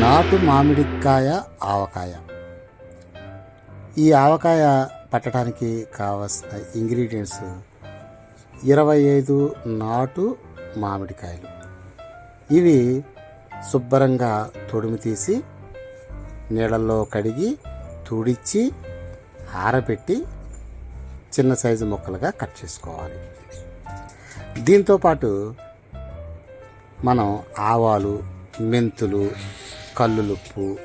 నాటు మామిడికాయ ఆవకాయ. ఈ ఆవకాయ పట్టడానికి కావలసిన ఇంగ్రీడియంట్స్ ఇరవై ఐదు నాటు మామిడికాయలు. ఇవి శుభ్రంగా తొడిమి తీసి నీళ్ళల్లో కడిగి తుడిచి ఆరబెట్టి చిన్న సైజు ముక్కలుగా కట్ చేసుకోవాలి. దీంతోపాటు మనం ఆవాలు మెంతులు కల్లులుప్పు.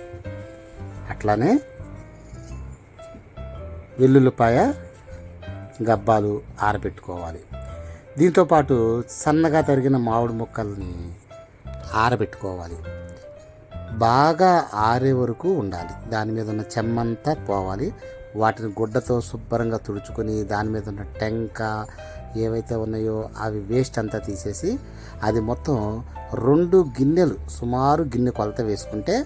అట్లానే వెల్లుల్లిపాయ గబ్బాలు ఆరబెట్టుకోవాలి. దీంతోపాటు సన్నగా తరిగిన మామిడి ముక్కల్ని ఆరబెట్టుకోవాలి. బాగా ఆరే వరకు ఉండాలి. దాని మీద ఉన్న చెమ్మంతా పోవాలి. వాటిని గుడ్డతో శుభ్రంగా తుడుచుకొని దాని మీద ఉన్న టెంక ఏవైతే ఉన్నాయో అవి వేస్ట్ అంతా తీసేసి అది మొత్తం రెండు గిన్నెలు సుమారు గిన్నె కొలత వేసుకుంటే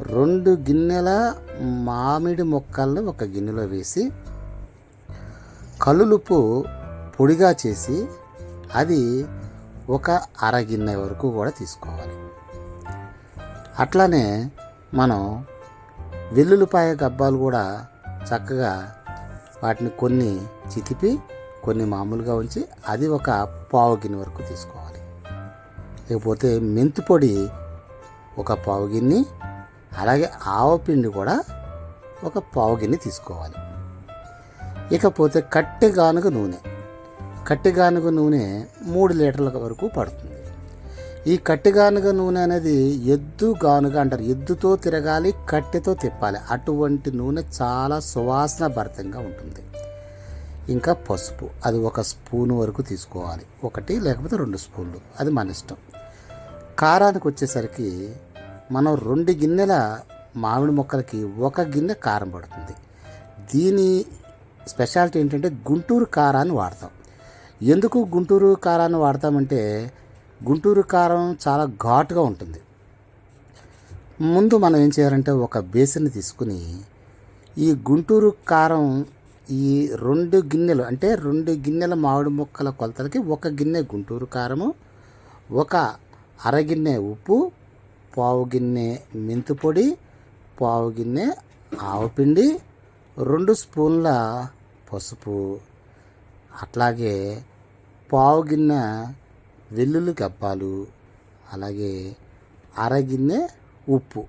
రెండు గిన్నెల మామిడి మొక్కలను ఒక గిన్నెలో వేసి కలులుపు పొడిగా చేసి అది ఒక అరగిన్నె వరకు కూడా తీసుకోవాలి. అట్లానే మనం వెల్లుల్లిపాయ గబ్బాలు కూడా చక్కగా వాటిని కొన్ని చితిపి కొన్ని మామూలుగా ఉంచి అది ఒక పావు గిన్నె వరకు తీసుకోవాలి. ఇకపోతే మెంతి పొడి ఒక పావు గిన్నె అలాగే ఆవపిండి కూడా ఒక పావు గిన్నె తీసుకోవాలి. ఇకపోతే కట్టె గానుగ నూనె. కట్టె గానుగ నూనె మూడు లీటర్ల వరకు పడుతుంది. ఈ కట్టె గానుగ నూనె అనేది ఎద్దు గానుగ అంటారు. ఎద్దుతో తిరగాలి కట్టెతో తిప్పాలి. అటువంటి నూనె చాలా సువాసన భరితంగా ఉంటుంది. ఇంకా పసుపు. అది ఒక స్పూన్ వరకు తీసుకోవాలి. ఒకటి లేకపోతే రెండు స్పూన్లు. అది మన ఇష్టం. కారానికి వచ్చేసరికి మనం రెండు గిన్నెల మామిడి మొక్కలకి ఒక గిన్నె కారం పడుతుంది. దీని స్పెషాలిటీ ఏంటంటే గుంటూరు కారాన్ని వాడతాం. ఎందుకు గుంటూరు కారాన్ని వాడతామంటే గుంటూరు కారం చాలా ఘాటుగా ఉంటుంది. ముందు మనం ఏం చేయాలంటే ఒక బేసిన్ తీసుకుని ఈ గుంటూరు కారం ఈ రెండు గిన్నెలు అంటే రెండు గిన్నెల మామిడి ముక్కల కొలతలకి ఒక గిన్నె గుంటూరు కారము ఒక అరగిన్నె ఉప్పు పావు గిన్నె మెంతి పొడి పావు గిన్నె ఆవపిండి రెండు స్పూన్ల పసుపు అట్లాగే పావు గిన్నె వెల్లుల్లి కప్పాలు అలాగే అరగిన్నె ఉప్పు.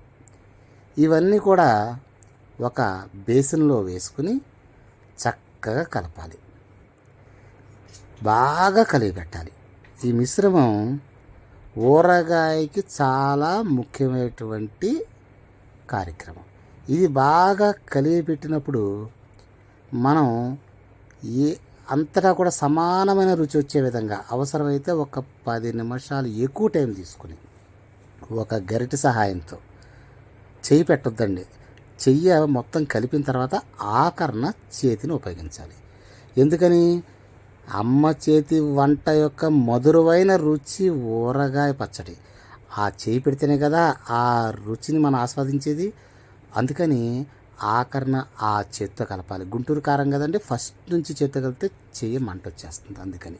ఇవన్నీ కూడా ఒక బేసిన్లో వేసుకుని చక్కగా కలపాలి. బాగా కలిగిపెట్టాలి ఈ మిశ్రమం ఊరగాయకి చాలా ముఖ్యమైనటువంటి కార్యక్రమం. ఇది బాగా కలిగి పెట్టినప్పుడు మనం ఏ అంతటా కూడా సమానమైన రుచి వచ్చే విధంగా అవసరమైతే ఒక పది నిమిషాలు ఎక్కువ టైం తీసుకుని ఒక గరిటె సహాయంతో చెయ్యి పెట్టొద్దండి. చెయ్యి మొత్తం కలిపిన తర్వాత ఆకరణ చేతిని ఉపయోగించాలి. ఎందుకని? అమ్మ చేతి వంట యొక్క మధురమైన రుచి ఊరగాయ పచ్చడి. ఆ చేయి పెడితేనే కదా ఆ రుచిని మనం ఆస్వాదించేది. అందుకని ఆకరణ ఆ చేత్తో కలపాలి. గుంటూరు కారం కదండి ఫస్ట్ నుంచి చేత్తో కలిపితే చెయ్యి మంట వచ్చేస్తుంది అందుకని.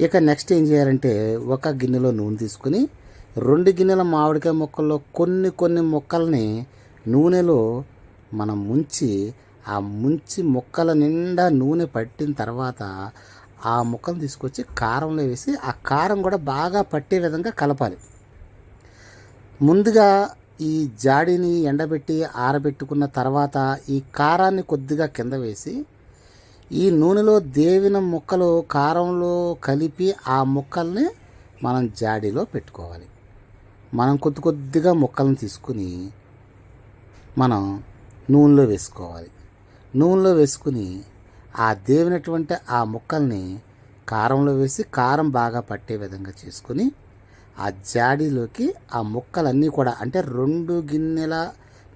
ఇక నెక్స్ట్ ఏం చేయాలంటే ఒక గిన్నెలో నూనె తీసుకుని రెండు గిన్నెల మామిడికాయ ముక్కల్లో కొన్ని కొన్ని ముక్కల్ని నూనెలో మనం ముంచి ఆ ముంచి ముక్కల నిండా నూనె పట్టిన తర్వాత ఆ ముక్కలు తీసుకొచ్చి కారంలో వేసి ఆ కారం కూడా బాగా పట్టే విధంగా కలపాలి. ముందుగా ఈ జాడిని ఎండబెట్టి ఆరబెట్టుకున్న తర్వాత ఈ కారాన్ని కొద్దిగా కింద వేసి ఈ నూనెలో దేవిన ముక్కలు కారంలో కలిపి ఆ ముక్కల్ని మనం జాడీలో పెట్టుకోవాలి. మనం కొద్ది కొద్దిగా ముక్కలను తీసుకుని మనం నూనెలో వేసుకోవాలి. నూనెలో వేసుకుని ఆ దేవినటువంటి ఆ ముక్కల్ని కారంలో వేసి కారం బాగా పట్టే విధంగా చేసుకుని ఆ జాడీలోకి ఆ ముక్కలన్నీ కూడా అంటే రెండు గిన్నెల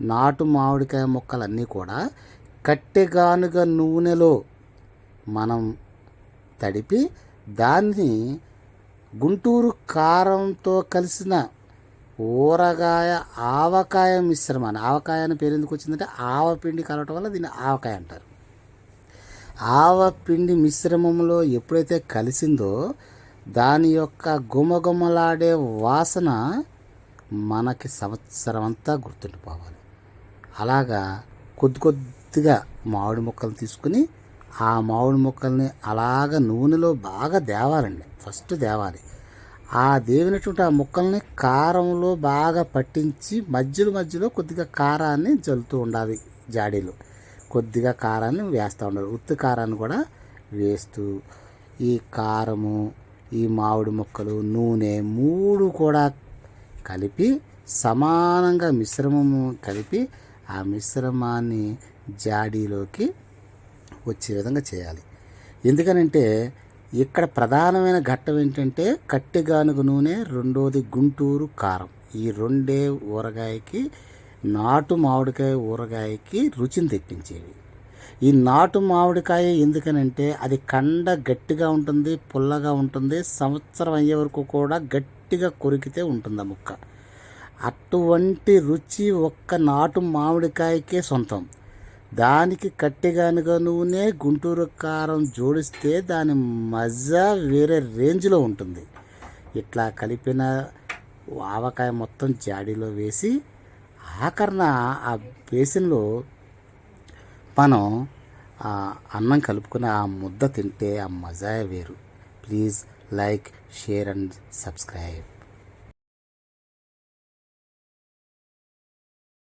నాటు మామిడికాయ ముక్కలన్నీ కూడా కట్టెగానుగ నూనెలో మనం తడిపి దాన్ని గుంటూరు కారంతో కలిసిన ఊరగాయ ఆవకాయ మిశ్రమాన్ని ఆవకాయ అనే పేరు ఎందుకు వచ్చిందంటే ఆవపిండి కలవటం వల్ల దీన్ని ఆవకాయ అంటారు. ఆవపిండి మిశ్రమంలో ఎప్పుడైతే కలిసిందో దాని యొక్క గుమగుమలాడే వాసన మనకి సంవత్సరం అంతా గుర్తుండిపోవాలి. అలాగా కొద్ది కొద్దిగా మామిడి ముక్కలు తీసుకుని ఆ మామిడి ముక్కల్ని అలాగ నూనెలో బాగా దేవాలండి ఫస్ట్ దేవాలి ఆ దేవినటువంటి ఆ ముక్కల్ని కారంలో బాగా పట్టించి మధ్యలో మధ్యలో కొద్దిగా కారాన్ని జల్లుతూ ఉండాలి జాడీలో. కొద్దిగా కారాన్ని వేస్తూ ఉండాలి. ఉత్తి కారాన్ని కూడా వేస్తూ ఈ కారము ఈ మామిడి ముక్కలు నూనె మూడు కూడా కలిపి సమానంగా మిశ్రమము కలిపి ఆ మిశ్రమాన్ని జాడీలోకి వచ్చే విధంగా చేయాలి. ఎందుకనంటే ఇక్కడ ప్రధానమైన ఘట్టం ఏంటంటే కట్టెగానుగు నూనె రెండోది గుంటూరు కారం. ఈ రెండే ఊరగాయకి నాటు మామిడికాయ ఊరగాయకి రుచిని తెప్పించేవి. ఈ నాటు మామిడికాయ ఎందుకనంటే అది కండ గట్టిగా ఉంటుంది పుల్లగా ఉంటుంది సంవత్సరం అయ్యే వరకు కూడా గట్టిగా కొరికితే ఉంటుంది ఆ ముక్క. అటువంటి రుచి ఒక్క నాటు మామిడికాయకే సొంతం. దానికి కట్టిగానుగా నూనె గుంటూరు కారం జోడిస్తే దాని మజా వేరే రేంజ్లో ఉంటుంది. ఇట్లా కలిపిన ఆవకాయ మొత్తం జాడీలో వేసి ఆఖరణ ఆ బేసిన్లో మనం ఆ అన్నం కలుపుకుని ఆ ముద్ద తింటే ఆ మజా వేరు. Please like share and subscribe.